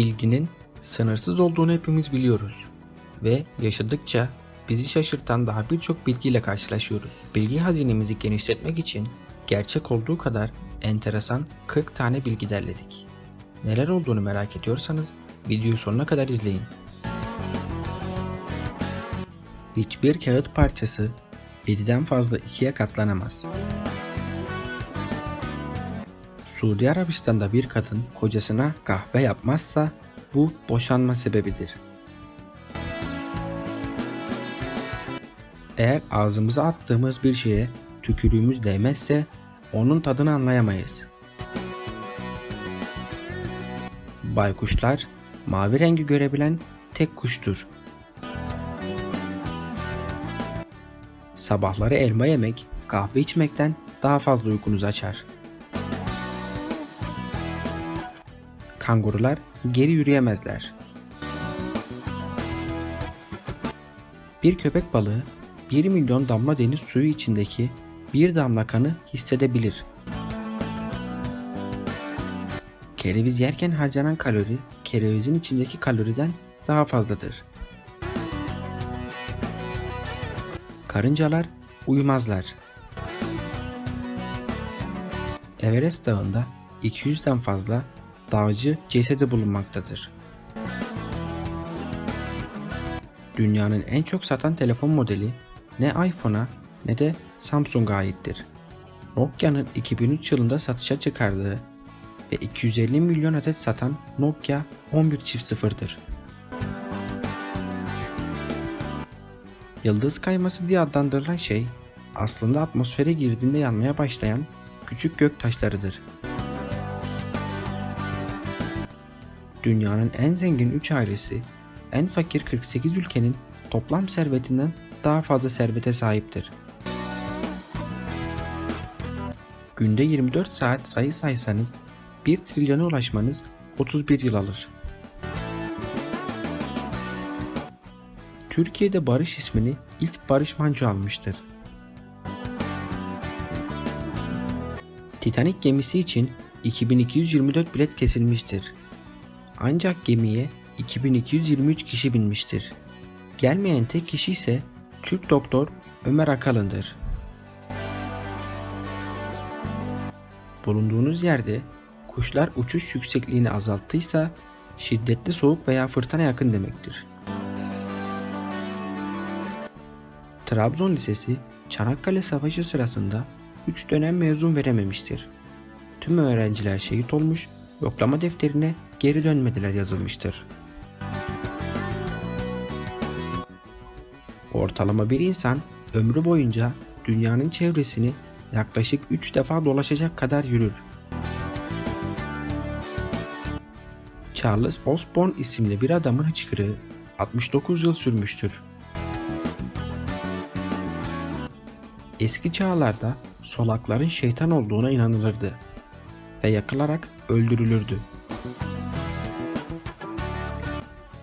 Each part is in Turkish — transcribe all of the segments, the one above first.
Bilginin sınırsız olduğunu hepimiz biliyoruz ve yaşadıkça bizi şaşırtan daha birçok bilgiyle karşılaşıyoruz. Bilgi hazinemizi genişletmek için gerçek olduğu kadar enteresan 40 tane bilgi derledik. Neler olduğunu merak ediyorsanız videoyu sonuna kadar izleyin. Hiçbir kağıt parçası 7'den fazla ikiye katlanamaz. Suudi Arabistan'da bir kadın kocasına kahve yapmazsa bu boşanma sebebidir. Eğer ağzımıza attığımız bir şeye tükürüğümüz değmezse onun tadını anlayamayız. Baykuşlar mavi rengi görebilen tek kuştur. Sabahları elma yemek kahve içmekten daha fazla uykunuzu açar. Kangurular geri yürüyemezler. Bir köpek balığı 1 milyon damla deniz suyu içindeki bir damla kanı hissedebilir. Kereviz yerken harcanan kalori kerevizin içindeki kaloriden daha fazladır. Karıncalar uyumazlar. Everest Dağı'nda 200'den fazla dağcı cesedi bulunmaktadır. Dünyanın en çok satan telefon modeli ne iPhone'a ne de Samsung'a aittir. Nokia'nın 2003 yılında satışa çıkardığı ve 250 milyon adet satan Nokia 11 çift sıfırdır. Yıldız kayması diye adlandırılan şey aslında atmosfere girdiğinde yanmaya başlayan küçük gök taşlarıdır. Dünyanın en zengin 3 ailesi en fakir 48 ülkenin toplam servetinden daha fazla servete sahiptir. Günde 24 saat sayı saysanız 1 trilyona ulaşmanız 31 yıl alır. Türkiye'de Barış ismini ilk Barış Manço almıştır. Titanic gemisi için 2224 bilet kesilmiştir. Ancak gemiye 2223 kişi binmiştir. Gelmeyen tek kişi ise Türk doktor Ömer Akalın'dır. Bulunduğunuz yerde kuşlar uçuş yüksekliğini azalttıysa şiddetli soğuk veya fırtına yakın demektir. Trabzon Lisesi Çanakkale Savaşı sırasında 3 dönem mezun verememiştir. Tüm öğrenciler şehit olmuş, yoklama defterine geri dönmediler yazılmıştır. Ortalama bir insan ömrü boyunca dünyanın çevresini yaklaşık 3 defa dolaşacak kadar yürür. Charles Osborne isimli bir adamın hıçkırığı 69 yıl sürmüştür. Eski çağlarda solakların şeytan olduğuna inanılırdı ve yakılarak öldürülürdü.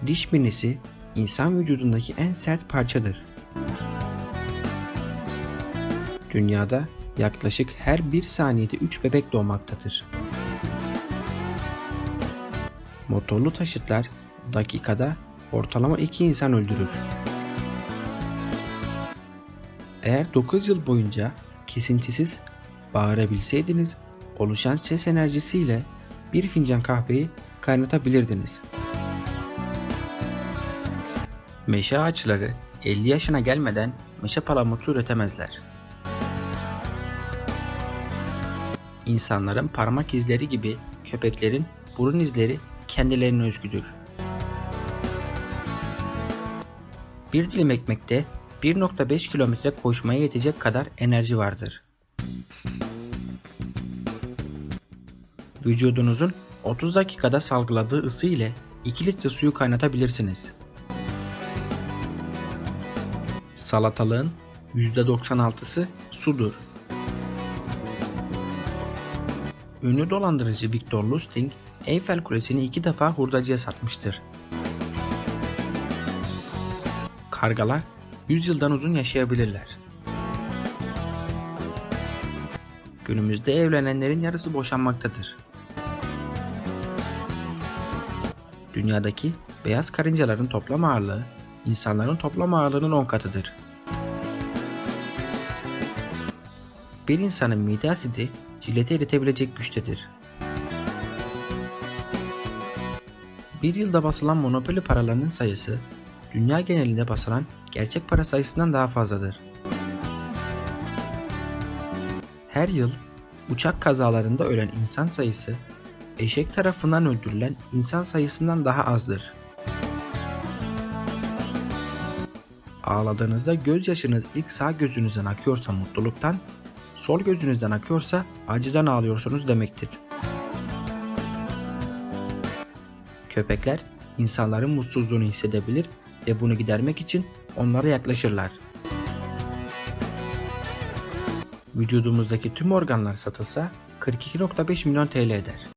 Diş minisi insan vücudundaki en sert parçadır. Dünyada yaklaşık her bir saniyede 3 bebek doğmaktadır. Motorlu taşıtlar dakikada ortalama 2 insan öldürür. Eğer 9 yıl boyunca kesintisiz bağırabilseydiniz oluşan ses enerjisiyle bir fincan kahveyi kaynatabilirdiniz. Meşe ağaçları 50 yaşına gelmeden meşe palamutu üretemezler. İnsanların parmak izleri gibi köpeklerin burun izleri kendilerine özgüdür. Bir dilim ekmekte 1.5 kilometre koşmaya yetecek kadar enerji vardır. Vücudunuzun 30 dakikada salgıladığı ısı ile 2 litre suyu kaynatabilirsiniz. Salatalığın %96'sı sudur. Ünlü dolandırıcı Victor Lustig, Eyfel Kulesi'ni iki defa hurdacıya satmıştır. Kargalar 100 yıldan uzun yaşayabilirler. Günümüzde evlenenlerin yarısı boşanmaktadır. Dünyadaki beyaz karıncaların toplam ağırlığı insanların toplam ağırlığının 10 katıdır. Bir insanın mide asidi jileti eritebilecek güçtedir. Bir yılda basılan monopoli paralarının sayısı dünya genelinde basılan gerçek para sayısından daha fazladır. Her yıl uçak kazalarında ölen insan sayısı eşek tarafından öldürülen insan sayısından daha azdır. Ağladığınızda gözyaşınız ilk sağ gözünüzden akıyorsa mutluluktan, sol gözünüzden akıyorsa acıdan ağlıyorsunuz demektir. Köpekler insanların mutsuzluğunu hissedebilir ve bunu gidermek için onlara yaklaşırlar. Vücudumuzdaki tüm organlar satılsa 42.5 milyon TL eder.